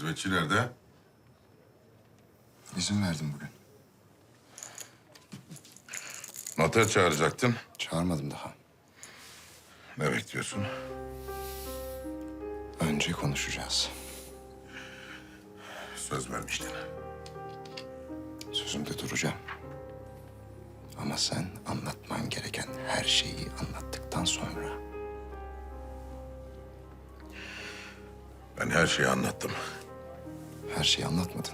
Hizmetçi nerede? İzin verdim bugün. Noter çağıracaktın. Çağırmadım daha. Ne bekliyorsun? Önce konuşacağız. Söz vermiştin. Sözümde duracağım. Ama sen anlatman gereken her şeyi anlattıktan sonra... Ben her şeyi anlattım. Her şeyi anlatmadın.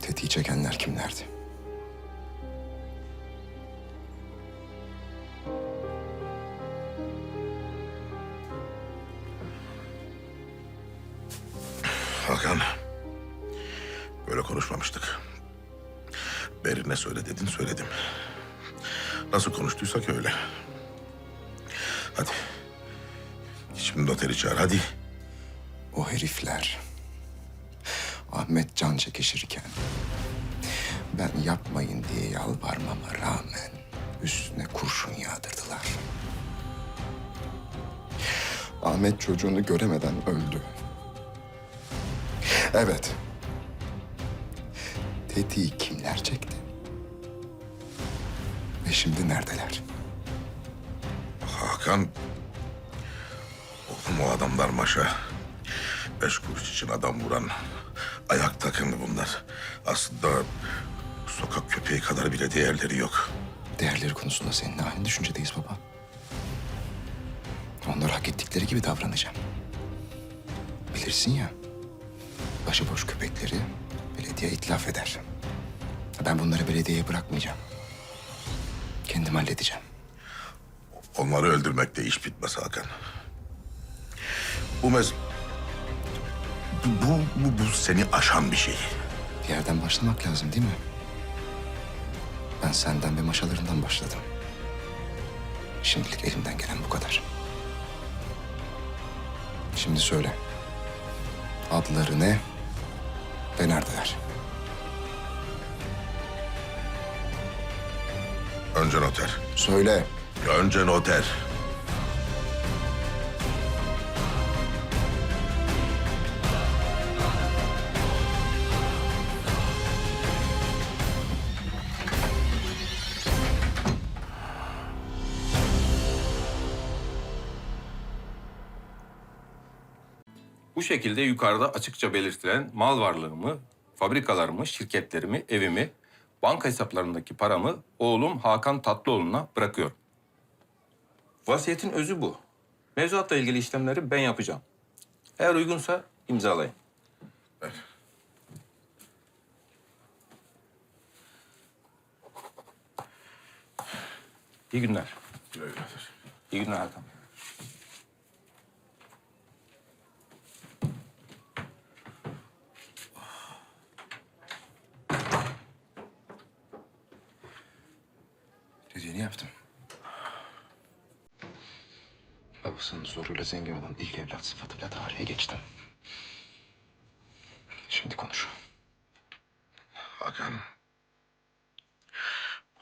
Tetiği çekenler kimlerdi? Hakan. Böyle konuşmamıştık. Beri ne söyle dedin söyledim. Nasıl konuştuysak öyle. Hadi. Şimdi noteri çağır hadi. O herifler Ahmet can çekişirken ben yapmayın diye yalvarmama rağmen üstüne kurşun yağdırdılar. Ahmet çocuğunu göremeden öldü. Evet. Tetiği kimler çekti? Ve şimdi neredeler? Hakan. Oğlum o adamlar maşa. Beş kuruş için adam vuran ayak takımı bunlar. Aslında sokak köpeği kadar bile değerleri yok. Değerleri konusunda seninle aynı düşüncedeyiz baba. Onlara hak ettikleri gibi davranacağım. Bilirsin ya, başıboş köpekleri belediye itlaf eder. Ben bunları belediyeye bırakmayacağım. Kendim halledeceğim. Onları öldürmekte iş bitmez Hakan. Bu mez... Bu, bu, bu seni aşan bir şey. Bir yerden başlamak lazım değil mi? Ben senden ve maşalarından başladım. Şimdilik elimden gelen bu kadar. Şimdi söyle. Adları ne ve neredeler? Önce noter. Söyle. Önce noter. Bu şekilde yukarıda açıkça belirtilen mal varlığımı, fabrikalarımı, şirketlerimi, evimi, banka hesaplarımdaki paramı oğlum Hakan Tatlıoğlu'na bırakıyorum. Vasiyetin özü bu. Mevzuatla ilgili işlemleri ben yapacağım. Eğer uygunsa imzalayın. İyi günler. İyi günler Hakan. Babasının zoruyla zengin olan ilk evlat sıfatıyla tarihe geçtim. Şimdi konuş. Hakan.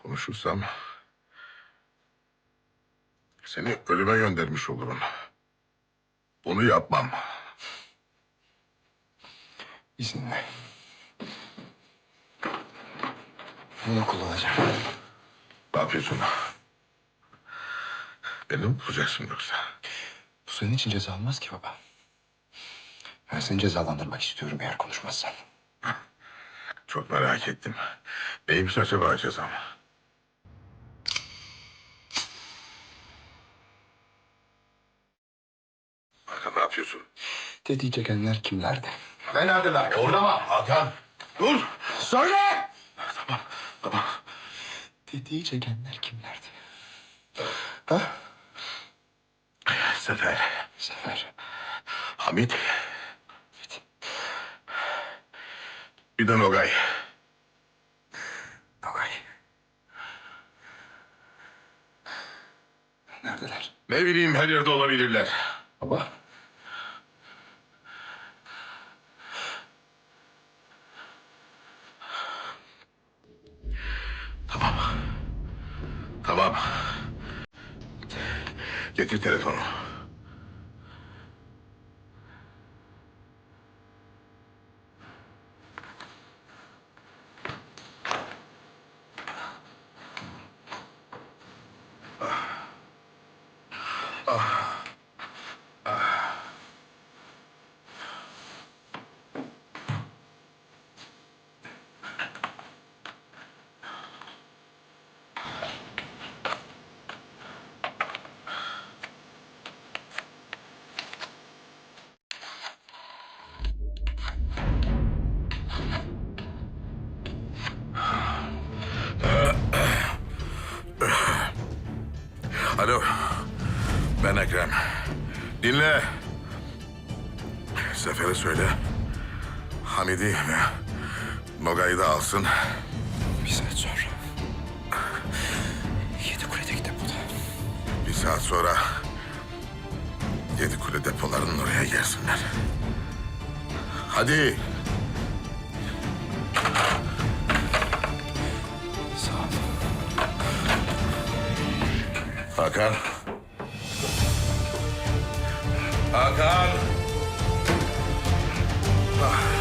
Konuşursam... Seni ölüme göndermiş olurum. Bunu yapmam. İzinle. Bunu kullanacağım. Ne yapıyorsun? Beni mi bulacaksın yoksa? Senin için ceza almaz ki baba. Ben seni cezalandırmak istiyorum eğer konuşmazsan. Çok merak ettim. Neymiş acaba cezam? Hakan ne yapıyorsun? Tetiği çekenler kimlerdi? Ne neredeler? Orada mı? Hakan. Dur. Söyle. Tamam. Tamam. Tetiği çekenler kimlerdi? Ha? Sefer. Sefer. Hamit. Bir de Nogay. Nogay. Neredeler? Ne bileyim her yerde olabilirler. Baba. Tamam. Tamam. Getir telefonu. Alo. Ben Ekrem. Dinle. Sefer'e söyle. Hamidi ve Nogay'ı da alsın. Bir saat sonra. Yedi kuledeki depoda. Bir saat sonra Yedikule depolarının oraya gelsinler. Hadi. Sağ ol. Hakan. Hakan. Hakan.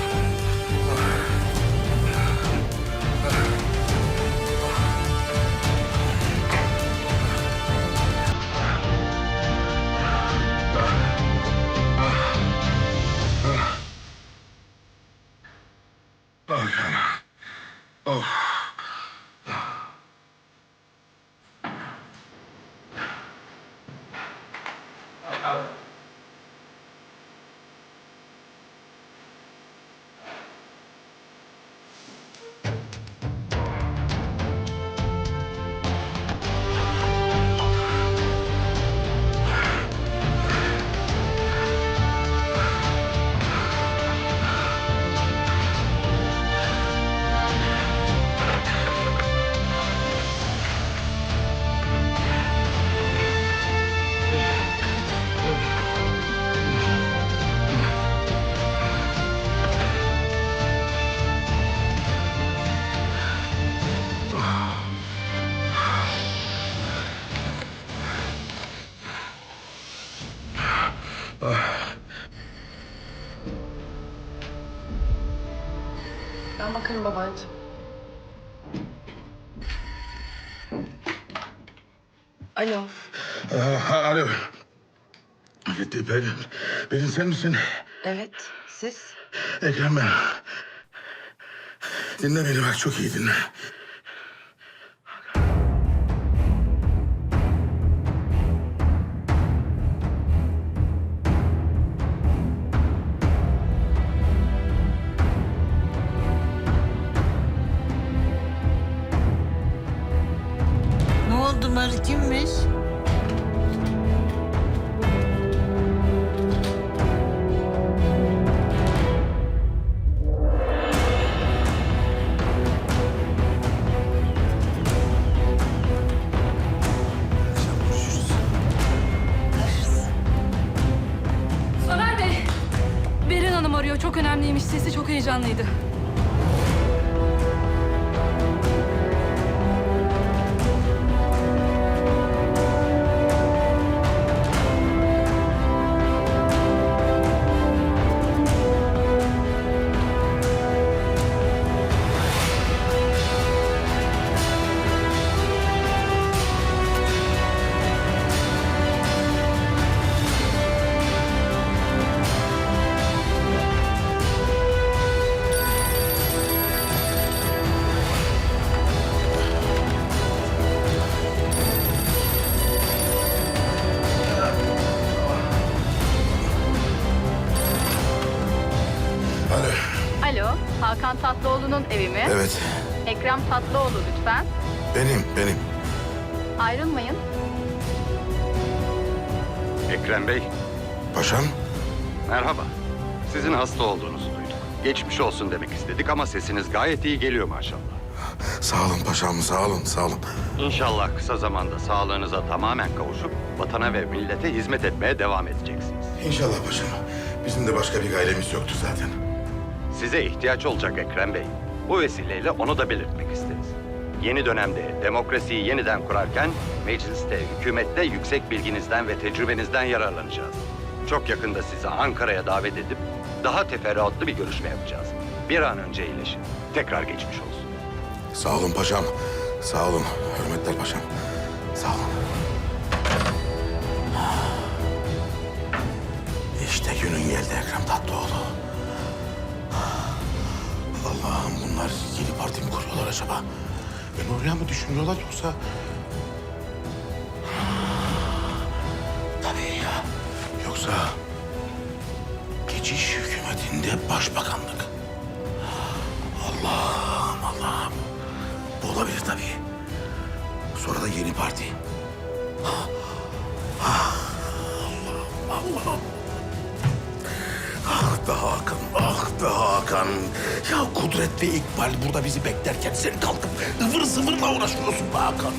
out. Ben bakarım babaanneciğim. Alo. Ha, alo. Gitti Pelin. Pelin sen misin? Evet, siz? Ekrem ben. Dinle beni bak çok iyi dinle. Mari kimmiş? Soner Beren Hanım arıyor. Çok önemliymiş. Sesi çok heyecanlıydı. Hakan Tatlıoğlu'nun evi mi? Evet Ekrem Tatlıoğlu lütfen. benim benim. Ayrılmayın. Ekrem Bey, Paşam. merhaba. Sizin hasta olduğunuzu duyduk. Geçmiş olsun demek istedik ama sesiniz gayet iyi geliyor maşallah. Sağ olun paşam sağ olun sağ olun. İnşallah kısa zamanda sağlığınıza tamamen kavuşup vatana ve millete hizmet etmeye devam edeceksiniz. İnşallah paşam. Bizim de başka bir gayremiz yoktu zaten. Size ihtiyaç olacak Ekrem Bey. Bu vesileyle onu da belirtmek isteriz. Yeni dönemde demokrasiyi yeniden kurarken mecliste, hükümette yüksek bilginizden ve tecrübenizden yararlanacağız. Çok yakında sizi Ankara'ya davet edip daha teferruatlı bir görüşme yapacağız. Bir an önce iyileşin. Tekrar geçmiş olsun. Sağ olun paşam. Sağ olun. Hürmetler paşam. Sağ olun. İşte günün geldi Ekrem Tatlıoğlu. Allah'ım bunlar yeni parti mi kuruyorlar acaba? Beni oraya mı düşünüyorlar yoksa... Tabii ya. Yoksa geçiş hükümetinde başbakanlık. Allah'ım Allah'ım. Bu olabilir tabii. Sonra da yeni parti. Ah be Hakan, ah be Hakan. Ya Kudret ve İkbal burada bizi beklerken sen kalkıp ıvır zıvırla uğraşıyorsun be Hakan.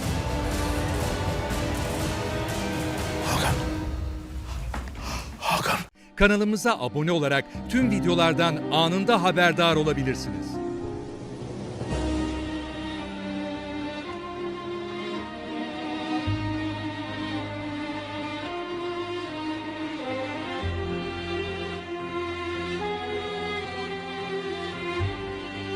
Hakan. Hakan. Kanalımıza abone olarak tüm videolardan anında haberdar olabilirsiniz.